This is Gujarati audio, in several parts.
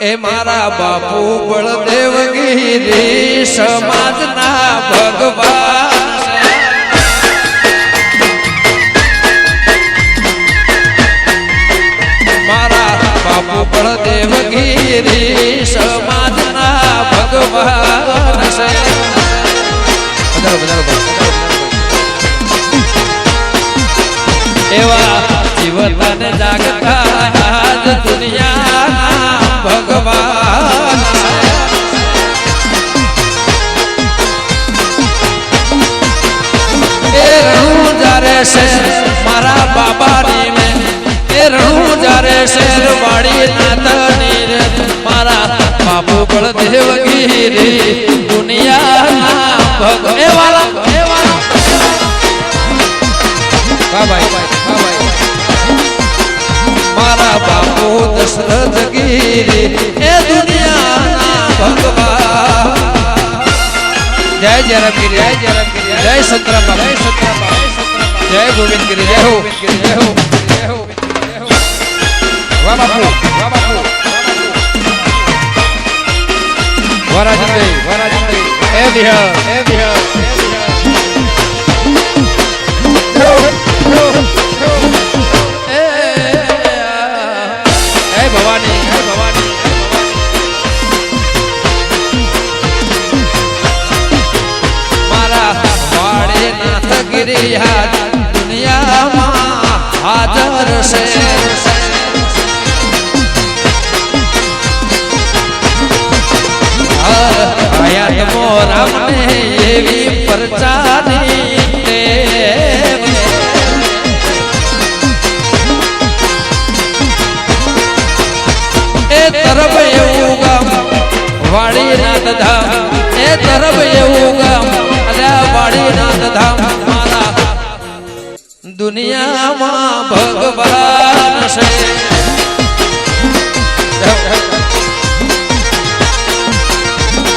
એ મારા બાપુ બળદેવગીરી સમાજના ભગવાન મારા બાપુ બળદેવગીરી સમાજના ભગવાન છે વધારો, વધારો. એવા જીવન જાગતા આજ બાપુ બળદેવગીરી દુનિયાના ભગ એ વાલા. મારા બાપુ દશરથ ગીરી, એ દુનિયાના ભગવાન. જય જય રમગીરી જય જય રમગીરી જય સંતરામ. જય સંતરામ. જય ગોવિંદગીરી, જય હો. જય હો જય હો. વાહ બાપુ, વાહ બાપુ વરાજભાઈ વરાજભાઈ એ વિહ વાડીનાથ ધામ એ તરફ એવું ગામ, અલ્યા વાડીનાથ ધામ મારા. દુનિયામાં ભગવાન છે.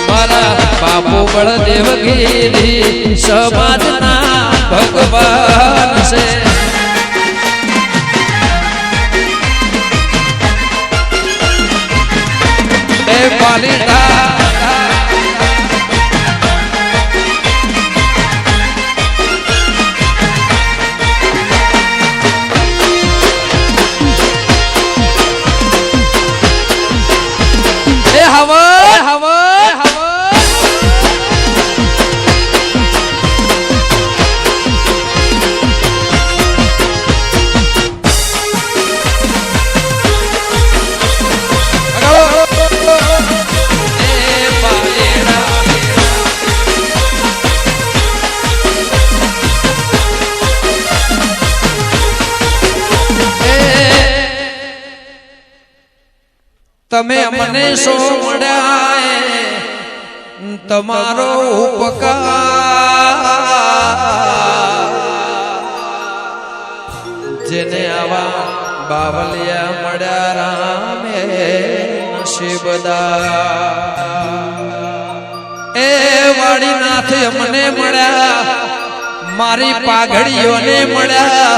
મારા બાપુ બળદેવગીરી સમાજના ભગવાન છે. એ પાલીતા તમે અમને સો મળ્યા તમારો ઉપકાર. જેને આવા બાવલિયા મળ્યા રામે નસીબદાર એ વાડીનાથ અમને મળ્યા મારી પાઘડીઓને મળ્યા.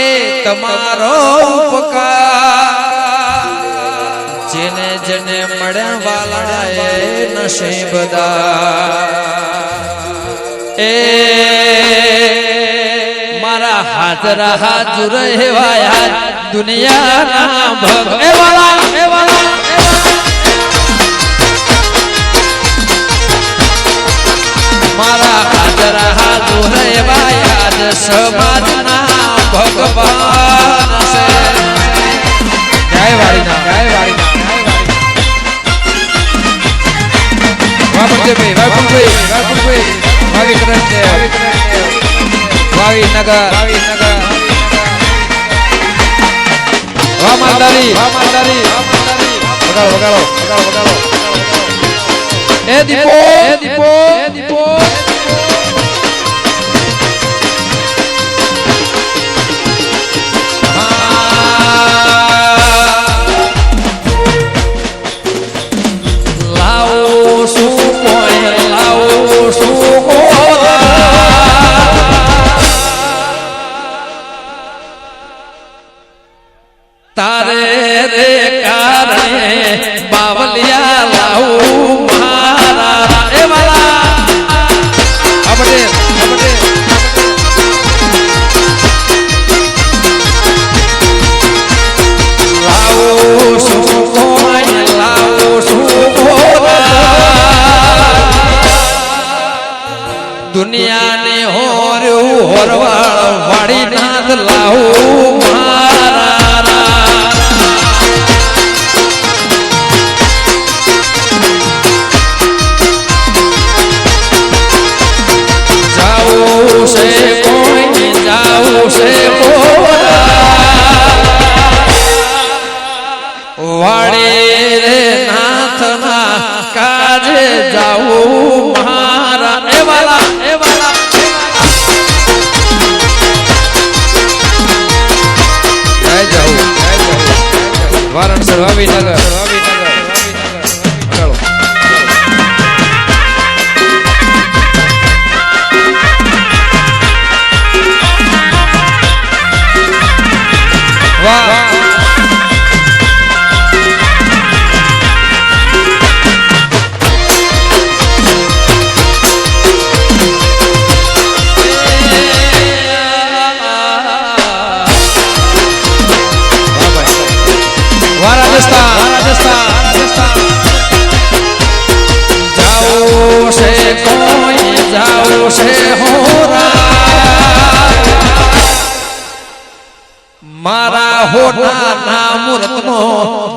એ તમારો ઉપકાર. જેને જેને મળ્યા વાલા એ બધા એ મારા હાજરા હાજર હેવાયા દુનિયાના ભગ. મારા વાલા, એ વાલા. મારા હાજરા હાજર હેવાયા ભગવાન. વાપરજેભાઈ વાપરભાઈ વાપરભાઈ ભાવિ કરંજ ભાવિ નગર ભાવિ નગર. વાહ માલધારી વગાડો વગાડો વગાડો વગાડો. એ દીપો. એ દીપો એ દીપો. 哇！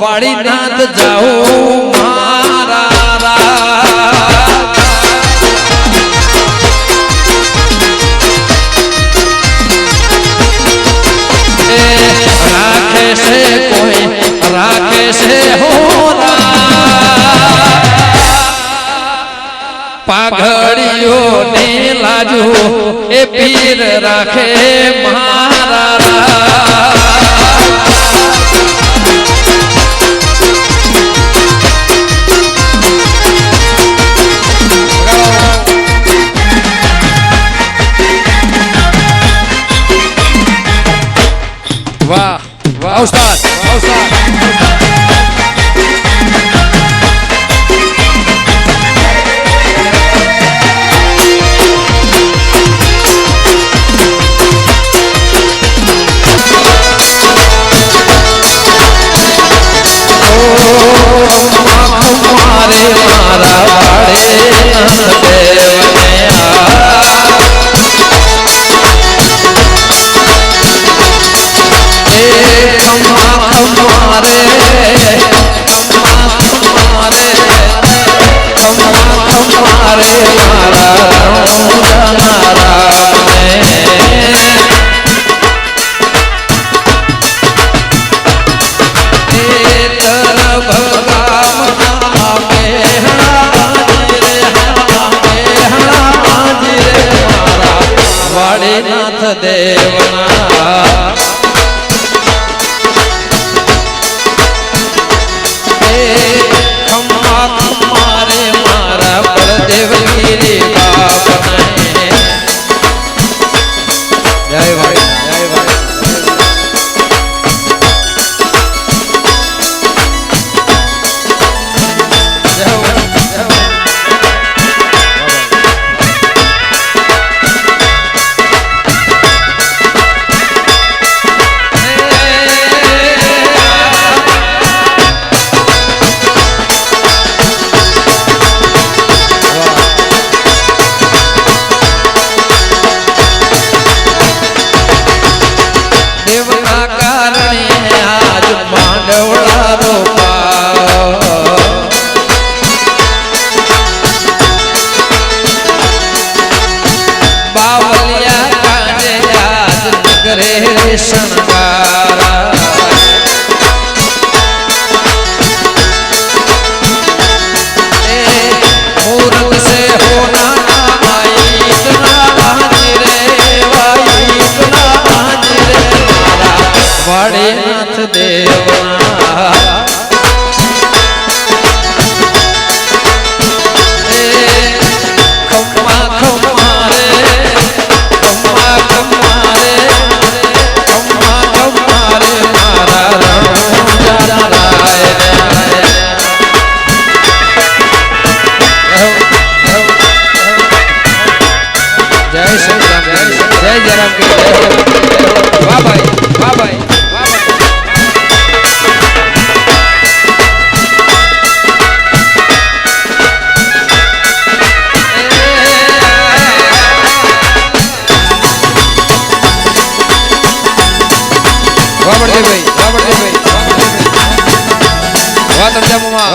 પાડી જાઉં મારા રા રાખે છે છે હોરા પાઘડીઓ ને લાજો એ પીર રાખે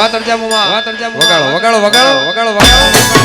તરજામુમાં વગાડો વગાડો વગાડો વગાડો વગાડો.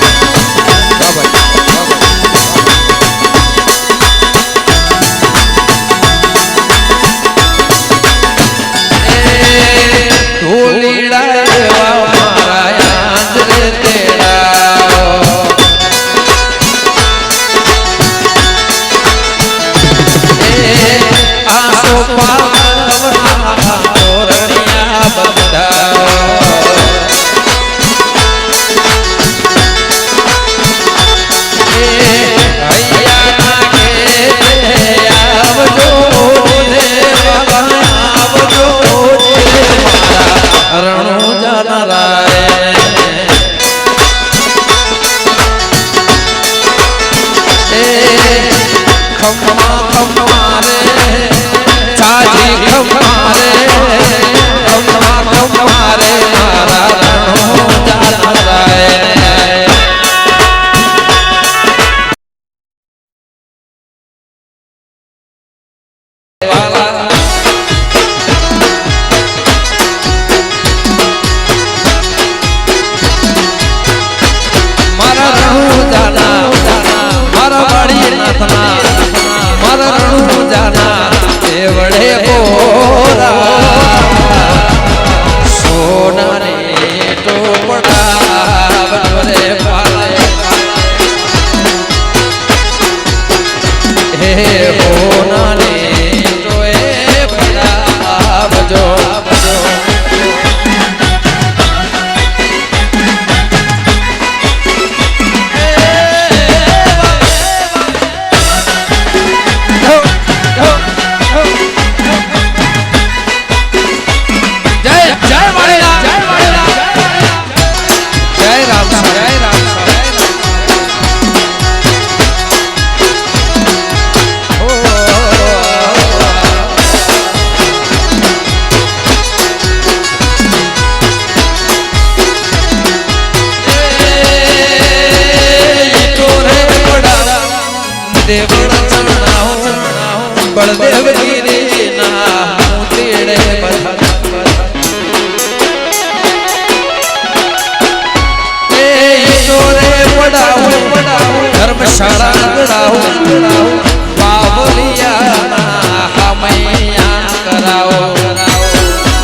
ગડાવું બાબલિયાના હામૈયા કરાવો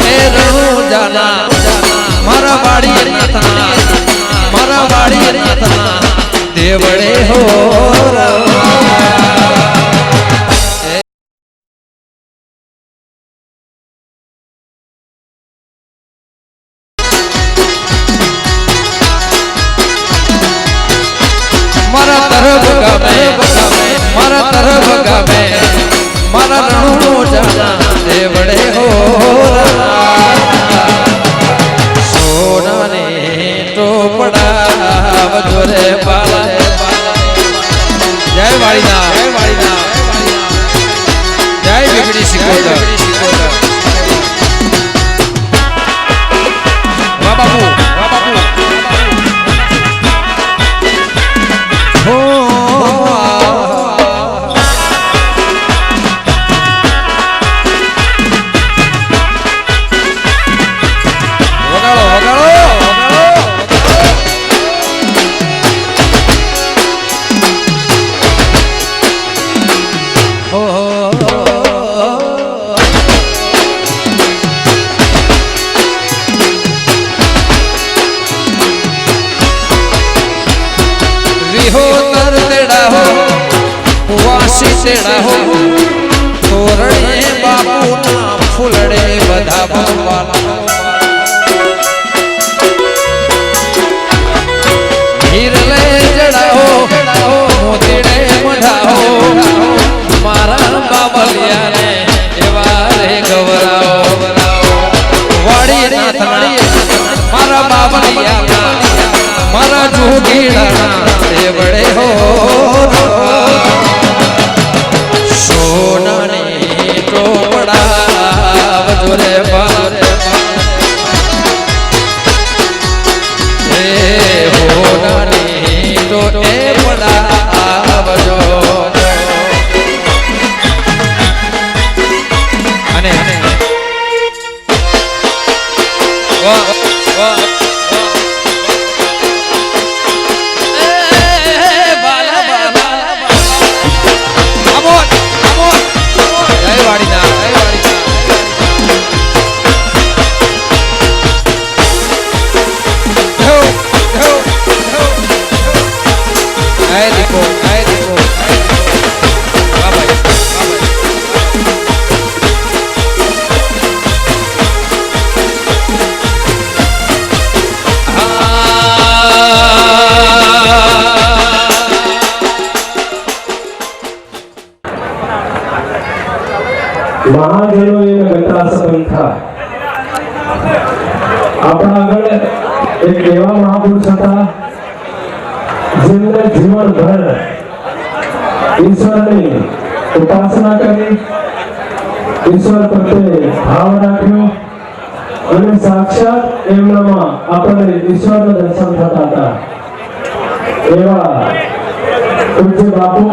એ રણુજાના મારા વાડી નાથના મારા વાડી નાથના દેવડે હો વિહોતર તેડા હો વાસી તેડા હો તોરણે બાપુના ફૂલડે બધા ભગવાન હીરલે જડાઓ મોતીડે મઢાઓ મારા બાબલિયાને એવા રે ગવરાઓ વાડી નાથના મારા બાબલિયાના મારા જોગીડાના મહાદેવો એને ગતા સંથા આપણા આગળ એક એવા મહાપુરુષ હતા જેમણે જીવનભર ઈશ્વરની ઉપાસના કરી, ઈશ્વર પ્રત્યે ભાવ રાખ્યો અને સાક્ષાત એમનામાં આપણને ઈશ્વરના દર્શન થતા હતા. એવા પૂજ્ય બાપુ,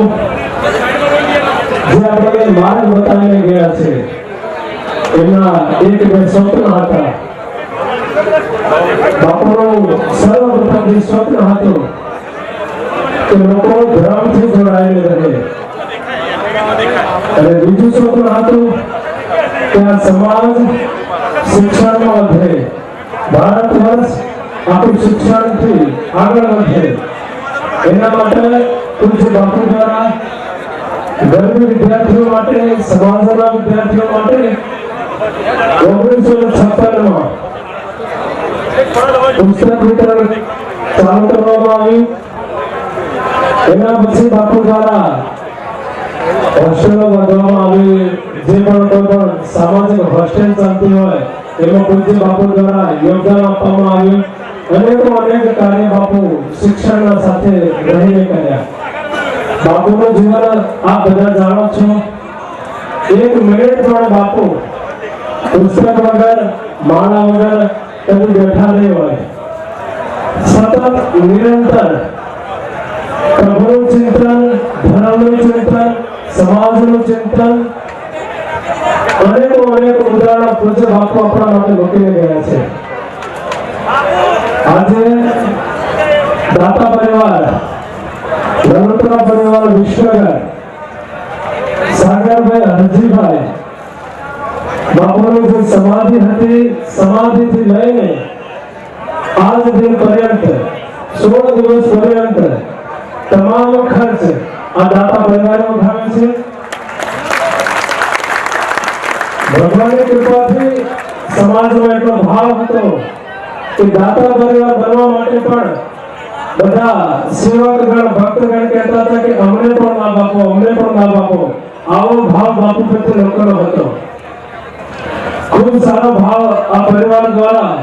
જે આપણને માર્ગ બતાવીને ગયા છે. એમના એક બે સ્વપ્ન હતા. બાપુનું સર્વપ્રથમ જે સ્વપ્ન હતું કે લોકો બીજું વધે. ભારત વર્ષ આપણું શિક્ષણથી આગળ દ્વારા ગરીબ વિદ્યાર્થીઓ માટે, સમાજના વિદ્યાર્થીઓ માટે ઓગણીસો ને છપ્પનમાં પુસ્તક વિતરણ ચાલુ કરવામાં આવ્યું. એના પછી બાપુ દ્વારા હોસ્ટેલો બાંધવામાં આવી જે પણ કોઈ પણ સામાજિક હોસ્ટેલ ચાલતી હોય, એમાં પૂજ્ય બાપુ દ્વારા યોગદાન આપવામાં આવ્યું. અનેકો અનેક કાર્ય બાપુ શિક્ષણના સાથે રહીને કર્યા. બાપુનું જીવન આપ બધા જાણો છો. એક મિનિટ પણ બાપુ પુસ્તક વગર, માળા વગર કદી બેઠા નહીં હોય. સતત નિરંતર પ્રભુનું ચિંતન, ધર્મનું ચિંતન, સમાજનું ચિંતન. અનેકો, અનેક ઉદાહરણ પૂજ્ય બાપુ આપણા માટે મૂકીને ગયા છે. આજે દાતા પરિવાર રમતરા પરિવાર વિશ્વગર, સાગરભાઈ હરજીભાઈ, બાપુની જે સમાધિ હતી, સમાધિથી લઈને આજ દિન પર્યંત, સોળ દિવસ પર્યંત તમામ ખર્ચ આ દાતા પરિવારે ઉઠાવે છે. ભગવાનની કૃપાથી સમાજમાં એટલો ભાવ હતો કે દાતા પરિવાર બનવા માટે પણ બધા સેવકગણ ભક્તગણ કહેતા હતા કે અમને પણ ના બાપો અમને પણ ના બાપો આવો ભાવ બાપુ પ્રત્યે લોકોનો હતો. ખૂબ સારો ભાવ આ પરિવાર દ્વારા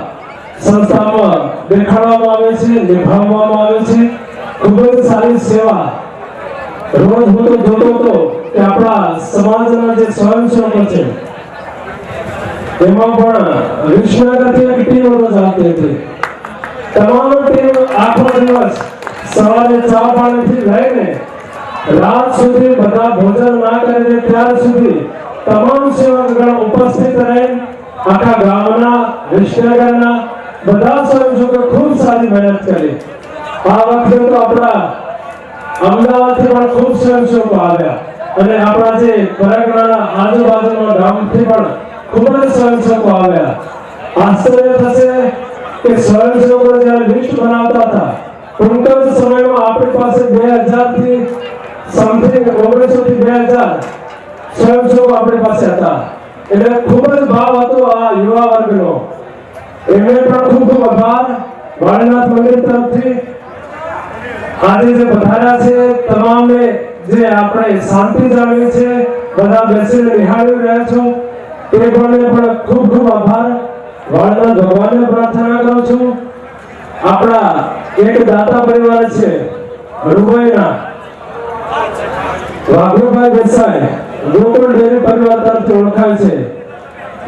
સંસ્થામાં દેખાડવામાં આવે છે, નિભાવવામાં આવે છે. ખૂબ જ સારી સેવા. રોજ હું તો જોતો હતો કે આપણા સમાજના જે સ્વયંસેવકો છે, એમાં પણ વિશ્વનગરથી એક ટીમ રોજ આવતી હતી તમામ ટીમ આખો દિવસ સવારે ચા પાણીથી લઈને રાત સુધી બધા ભોજન ના કરીને ત્યાર સુધી તમામ સેવકગણ ઉપસ્થિત રહે. આખા ગામના વિશ્વનગરના બધા સ્વયંસેવકો ખૂબ સારી મહેનત કરી. આ વખતે તો આપણા અમદાવાદથી પણ ખૂબ સ્વયંસેવકો આવ્યા. અને આપણા જે આજુબાજુના ગામથી પણ ખૂબ જ સ્વયંસેવકો આવ્યા. આશ્ચર્ય થશે કે સ્વયંસેવકો જ્યારે લિસ્ટ બનાવતા હતા, ટૂંક સમયમાં આપણી પાસે બે હજારથી સમથિંગ ઓગણીસો થી બે હજાર સ્વયંસેવકો આપણી પાસે હતા. એટલે ખૂબ જ ભાવ હતો આ યુવા વર્ગનો. એમને પણ ખૂબ ખૂબ વાળનાથ મંદિર તરફથી આજે જે પધાર્યા છે તમામે જે આપણે શાંતિ જાળવી છે, બધા બેસીને નિહાળી રહ્યા છો એ પણ પણ ખૂબ ખૂબ આભાર. વાળના ભગવાનને પ્રાર્થના કરું છું. આપણા એક દાતા પરિવાર છે રૂબાઈના વાઘુભાઈ દેસાઈ, ગોકુળ ડેરી પરિવાર તરફથી ઓળખાય છે.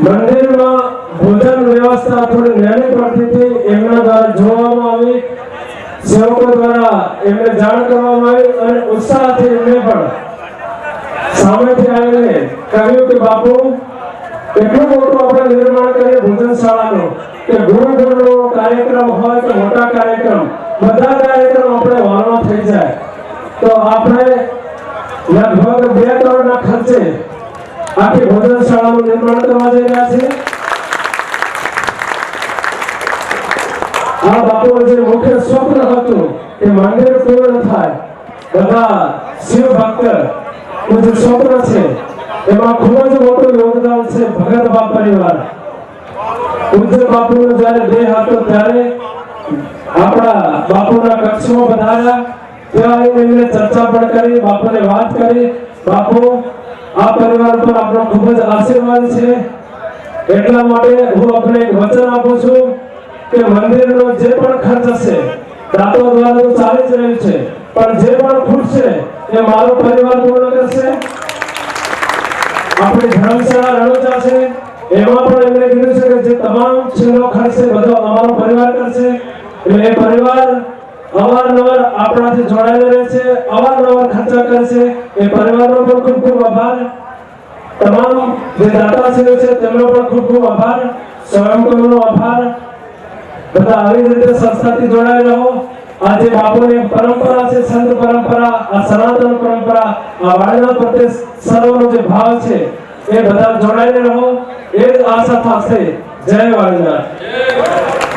મંદિરમાં ભોજન વ્યવસ્થા થોડી નાની પડતી હતી, એમના દ્વારા જોવામાં આવી. સેવકો દ્વારા એમને જાણ કરવામાં આવી અને ઉત્સાહથી એમને પણ સામેથી આવીને કહ્યું કે બાપુ, એટલું મોટું આપણે નિર્માણ કરીએ ભોજનશાળાનું કે ગુરુ કાર્યક્રમ હોય કે મોટા કાર્યક્રમ, બધા કાર્યક્રમ આપણે વાળો થઈ જાય. તો આપણે લગભગ બે કરોડના ખર્ચે આખી ભોજનશાળાનું નિર્માણ કરવા જઈ રહ્યા છીએ. આ બાપુનો જે મુખ્ય સ્વપ્ન હતું કે મંદિર પૂર્ણ થાય બધા શિવ ભક્ત જે સ્વપ્ન છે એમાં ખૂબ જ મોટું યોગદાન છે ભગત બાપ પરિવાર પૂજ્ય બાપુનો જ્યારે દેહ હતો ત્યારે આપણા બાપુના કક્ષમાં બધાયા ત્યાં એમને ચર્ચા પણ કરી બાપુને વાત કરી બાપુ આ પરિવાર પર આપણો ખૂબ જ આશીર્વાદ છે એટલા માટે હું આપણે એક વચન આપું છું કે મંદિરનો જે પણ ખર્ચ છે દાતો દ્વારા તો ચાલી જ રહ્યું છે. પણ જે પણ ખૂટશે, એ મારો પરિવાર પૂર્ણ કરશે. આપણી ધર્મશાળા રણોજા છે. એમાં પણ એમણે કીધું છે કે જે તમામ છેલ્લો ખર્ચ છે, બધો અમારો પરિવાર કરશે. એટલે એ પરિવાર અવારનવાર આપણાથી જોડાયેલો રહે છે, અવારનવાર ખર્ચા કરશે. એ પરિવારનો પણ ખૂબ ખૂબ આભાર. તમામ જે દાતાશ્રીઓ છે, તેમનો પણ ખૂબ ખૂબ આભાર. સ્વયંકરનો આભાર. બધા આવી રીતે સંસ્થાથી જોડાયેલા રહો આજે બાપુની પરંપરા છે, સંત પરંપરા, આ સનાતન પરંપરા, આ વાળના પ્રત્યે સર્વનો જે ભાવ છે, એ બધા જોડાઈને રહો. એ જ આશા થશે જય વાળનાથ